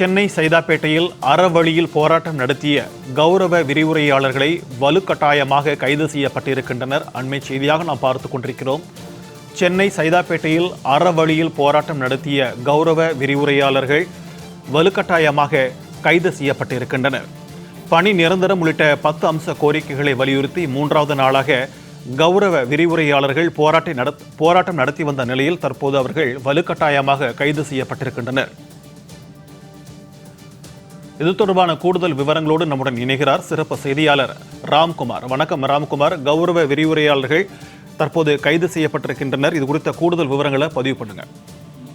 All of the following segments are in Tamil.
சென்னை சைதாப்பேட்டையில் அறவழியில் போராட்டம் நடத்திய கௌரவ விரிவுரையாளர்களை வலுக்கட்டாயமாக கைது செய்யப்பட்டிருக்கின்றனர். அண்மை செய்தியாக நாம் பார்த்து கொண்டிருக்கிறோம். சென்னை சைதாப்பேட்டையில் அறவழியில் போராட்டம் நடத்திய கௌரவ விரிவுரையாளர்கள் வலுக்கட்டாயமாக கைது செய்யப்பட்டிருக்கின்றனர். பணி நிரந்தரம் உள்ளிட்ட பத்து அம்ச கோரிக்கைகளை வலியுறுத்தி மூன்றாவது நாளாக கௌரவ விரிவுரையாளர்கள் போராட்ட நட போராட்டம் நடத்தி வந்த நிலையில் தற்போது அவர்கள் வலுக்கட்டாயமாக கைது செய்யப்பட்டிருக்கின்றனர். இது தொடர்பான கூடுதல் விவரங்களோடு நம்முடன் இணைகிறார் சிறப்பு செய்தியாளர் ராம்குமார். வணக்கம் ராம்குமார். கௌரவ விரிவுரையாளர்கள் தற்போது கைது செய்யப்பட்டிருக்கின்றனர். இது குறித்த கூடுதல் விவரங்களை பதிவு பண்ணுங்க.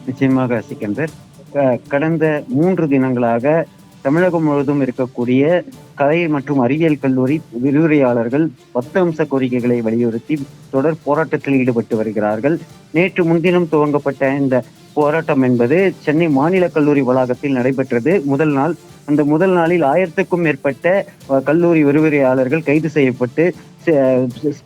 நிச்சயமாக சிக்கந்தர் க- கடந்த மூன்று தினங்களாக தமிழகம் முழுவதும் இருக்கக்கூடிய கலை மற்றும் அறிவியல் கல்லூரி விரிவுரையாளர்கள் பத்து அம்ச கோரிக்கைகளை வலியுறுத்தி தொடர் போராட்டத்தில் ஈடுபட்டு வருகிறார்கள். நேற்று முன்தினம் துவங்கப்பட்ட இந்த போராட்டம் என்பது சென்னை மாநில கல்லூரி வளாகத்தில் நடைபெற்றது. முதல் நாள் அந்த முதல் நாளில் ஆயிரத்துக்கும் மேற்பட்ட கல்லூரி விரிவுரையாளர்கள் கைது செய்யப்பட்டு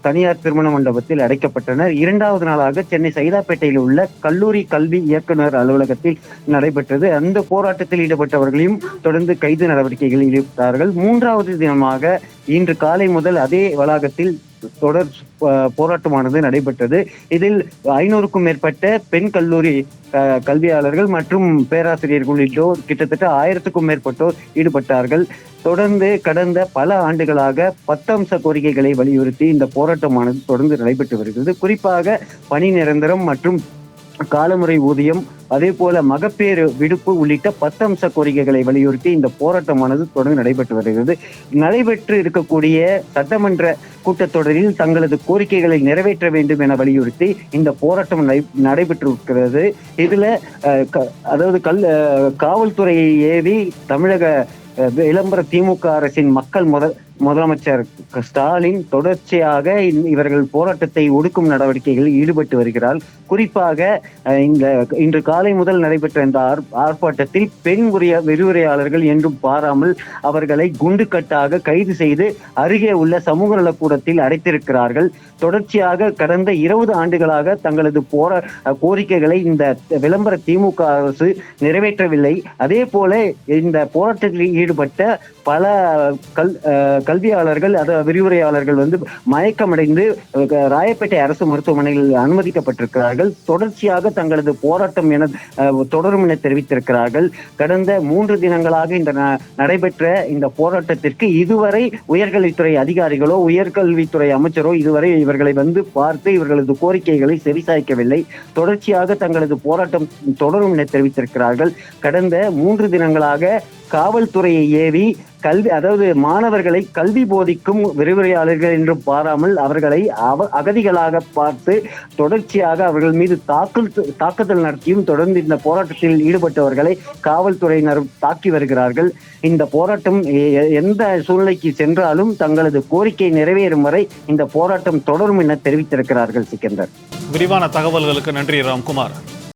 தனியார் திருமண மண்டபத்தில் அடைக்கப்பட்டனர். இரண்டாவது நாளாக சென்னை சைதாப்பேட்டையில் உள்ள கல்லூரி கல்வி இயக்குனர் அலுவலகத்தில் நடைபெற்றது. அந்த போராட்டத்தில் ஈடுபட்டவர்களையும் தொடர்ந்து கைது நடவடிக்கைகளில் ஈடுபட்டார்கள். மூன்றாவது தினமாக இன்று காலை முதல் அதே வளாகத்தில் தொடர் போராட்டமானது நடைபெற்றது. இதில் ஐநூறுக்கும் மேற்பட்ட பெண் கல்லூரி கல்வியாளர்கள் மற்றும் பேராசிரியர்கள் உள்ளிட்டோர் கிட்டத்தட்ட ஆயிரத்துக்கும் மேற்பட்டோர் ஈடுபட்டார்கள். தொடர்ந்து கடந்த பல ஆண்டுகளாக பத்தம்ச கோரிக்கைகளை வலியுறுத்தி இந்த போராட்டமானது தொடர்ந்து நடைபெற்று வருகிறது. குறிப்பாக பணி நிரந்தரம் மற்றும் காலமுறை ஊதியம் அதே போல மகப்பேறு விடுப்பு உள்ளிட்ட பத்து அம்ச கோரிக்கைகளை வலியுறுத்தி இந்த போராட்டமானது தொடர்ந்து நடைபெற்று வருகிறது. நடைபெற்று இருக்கக்கூடிய சட்டமன்ற கூட்டத்தொடரில் தங்களது கோரிக்கைகளை நிறைவேற்ற வேண்டும் என வலியுறுத்தி இந்த போராட்டம் நடை- நடைபெற்று இருக்கிறது இதுல க- அதாவது கல் காவல்துறையை ஏவி தமிழக விளம்பர திமுக அரசின் மக்கள் முதல் முதலமைச்சர் ஸ்டாலின் தொடர்ச்சியாக இவர்கள் போராட்டத்தை ஒடுக்கும் நடவடிக்கைகளில் ஈடுபட்டு வருகிறார். குறிப்பாக இந்த இன்று காலை முதல் நடைபெற்ற இந்த ஆர்- ஆர்ப்பாட்டத்தில் பெண் உரிய விரிவுரையாளர்கள் என்றும் பாராமல் அவர்களை குண்டுக்கட்டாக கைது செய்து அருகே உள்ள சமூக நலக்கூடத்தில் அடைத்திருக்கிறார்கள். தொடர்ச்சியாக கடந்த இருபது ஆண்டுகளாக தங்களது போரா கோரிக்கைகளை இந்த விளம்பர திமுக அரசு நிறைவேற்றவில்லை. அதே போல இந்த போராட்டத்தில் ஈடுபட்ட பல கல் கல்வியாளர்கள் அதாவது விரிவுரையாளர்கள் வந்து மயக்கமடைந்து ராயப்பேட்டை அரசு மருத்துவமனையில் அனுமதிக்கப்பட்டிருக்கிறார்கள். தொடர்ச்சியாக தங்களது போராட்டம் என தொடரும் என தெரிவித்திருக்கிறார்கள். கடந்த மூன்று தினங்களாக இந்த ந- நடைபெற்ற இந்த போராட்டத்திற்கு இதுவரை உயர்கல்வித்துறை அதிகாரிகளோ உயர்கல்வித்துறை அமைச்சரோ இதுவரை இவர்களை வந்து பார்த்து இவர்களது கோரிக்கைகளை செவிசாய்க்கவில்லை. தொடர்ச்சியாக தங்களது போராட்டம் தொடரும் என தெரிவித்திருக்கிறார்கள். கடந்த மூன்று தினங்களாக காவல்துறையை ஏவி கல்வி அதாவது மாணவர்களை கல்வி போதிக்கும் விரிவுரையாளர்கள் என்று பாராமல் அவர்களை அவ அகதிகளாக பார்த்து தொடர்ச்சியாக அவர்கள் மீது தாக்கல் தாக்குதல் நடத்தியும் தொடர்ந்து இந்த போராட்டத்தில் ஈடுபட்டவர்களை காவல்துறையினர் தாக்கி வருகிறார்கள். இந்த போராட்டம் எந்த சூழ்நிலைக்கு சென்றாலும் தங்களது கோரிக்கை நிறைவேறும் வரை இந்த போராட்டம் தொடரும் என தெரிவித்திருக்கிறார்கள் சிக்கந்தர். விரிவான தகவல்களுக்கு நன்றி ராம்குமார்.